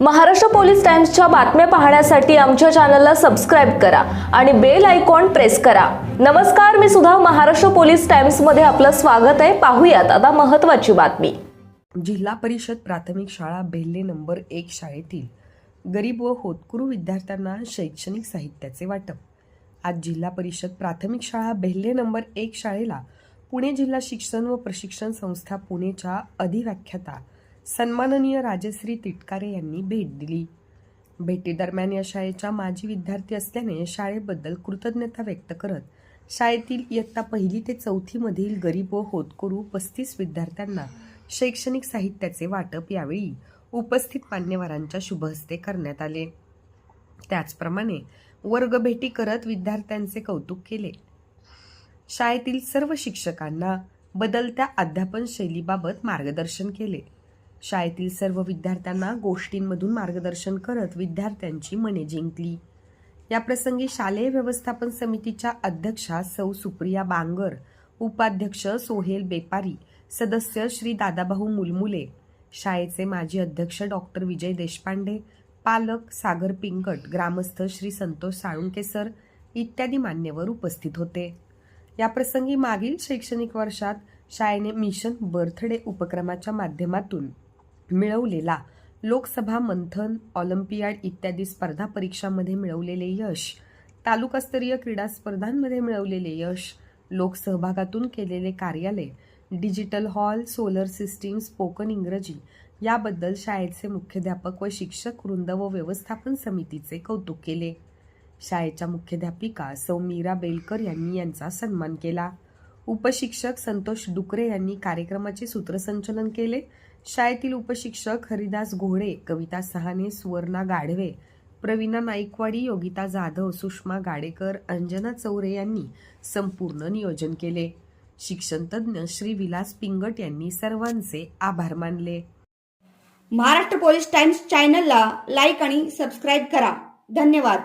Maharashtra police टाइम्सच्या बातम्या पाहण्यासाठी आमच्या चॅनलला सबस्क्राईब करा आणि बेल आयकॉन प्रेस करा. नमस्कार मी सुद्धा महाराष्ट्र पोलीस टाइम्समध्ये आपलं स्वागत आहे. पाहूयात आता महत्वाची बातमी. जिल्हा परिषद प्राथमिक शाळा बेल्ले नंबर एक शाळेतील गरीब व होतकरू विद्यार्थ्यांना शैक्षणिक साहित्याचे वाटप. आज जिल्हा परिषद प्राथमिक शाळा बेल्ले नंबर एक शाळेला पुणे जिल्हा शिक्षण व प्रशिक्षण संस्था पुणेच्या अधिव्याख्याता सन्माननीय राजश्री तिटकारे यांनी भेट दिली. भेटीदरम्यान या शाळेच्या माजी विद्यार्थी असल्याने शाळेबद्दल कृतज्ञता व्यक्त करत शाळेतील इयत्ता पहिली ते चौथीमधील गरीब व होतकरू पस्तीस विद्यार्थ्यांना शैक्षणिक साहित्याचे वाटप यावेळी उपस्थित मान्यवरांच्या शुभहस्ते करण्यात आले. त्याचप्रमाणे वर्गभेटी करत विद्यार्थ्यांचे कौतुक केले. शाळेतील सर्व शिक्षकांना बदलत्या अध्यापन शैलीबाबत मार्गदर्शन केले. शाळेतील सर्व विद्यार्थ्यांना गोष्टींमधून मार्गदर्शन करत विद्यार्थ्यांची मने जिंकली. याप्रसंगी शालेय व्यवस्थापन समितीच्या अध्यक्षा सौ सुप्रिया बांगर उपाध्यक्ष सोहेल बेपारी सदस्य श्री दादाभाऊ मुलमुले शाळेचे माजी अध्यक्ष डॉक्टर विजय देशपांडे पालक सागर पिंगट ग्रामस्थ श्री संतोष साळुंके सर इत्यादी मान्यवर उपस्थित होते. याप्रसंगी मागील शैक्षणिक वर्षात शाळेने मिशन बर्थडे उपक्रमाच्या माध्यमातून मिळवलेला. लोकसभा मंथन ऑलिम्पियाड इत्यादी स्पर्धा परीक्षांमध्ये मिळवलेले यश. तालुकास्तरीय क्रीडा स्पर्धांमध्ये मिळवलेले यश. लोकसहभागातून केलेले कार्यालय. Digital hall solar system spoken इंग्रजी. याबद्दल शाळेचे मुख्याध्यापक व शिक्षक वृंद व व्यवस्थापन समितीचे कौतुक केले. शाळेच्या मुख्याध्यापिका सौ मीरा बेलकर यांनी यांचा सन्मान केला. उपशिक्षक संतोष डुकरे यांनी कार्यक्रमाचे सूत्रसंचलन केले. शाळेतील उपशिक्षक हरिदास घोडे कविता सहाने सुवर्णा गाढवे प्रवीणा नाईकवाडी योगिता जाधव सुषमा गाडेकर अंजना चौरे यांनी संपूर्ण नियोजन केले. शिक्षणतज्ञ श्री विलास पिंगट यांनी सर्वांचे आभार मानले. महाराष्ट्र पोलीस टाइम्स चॅनलला लाईक आणि सबस्क्राईब करा. धन्यवाद.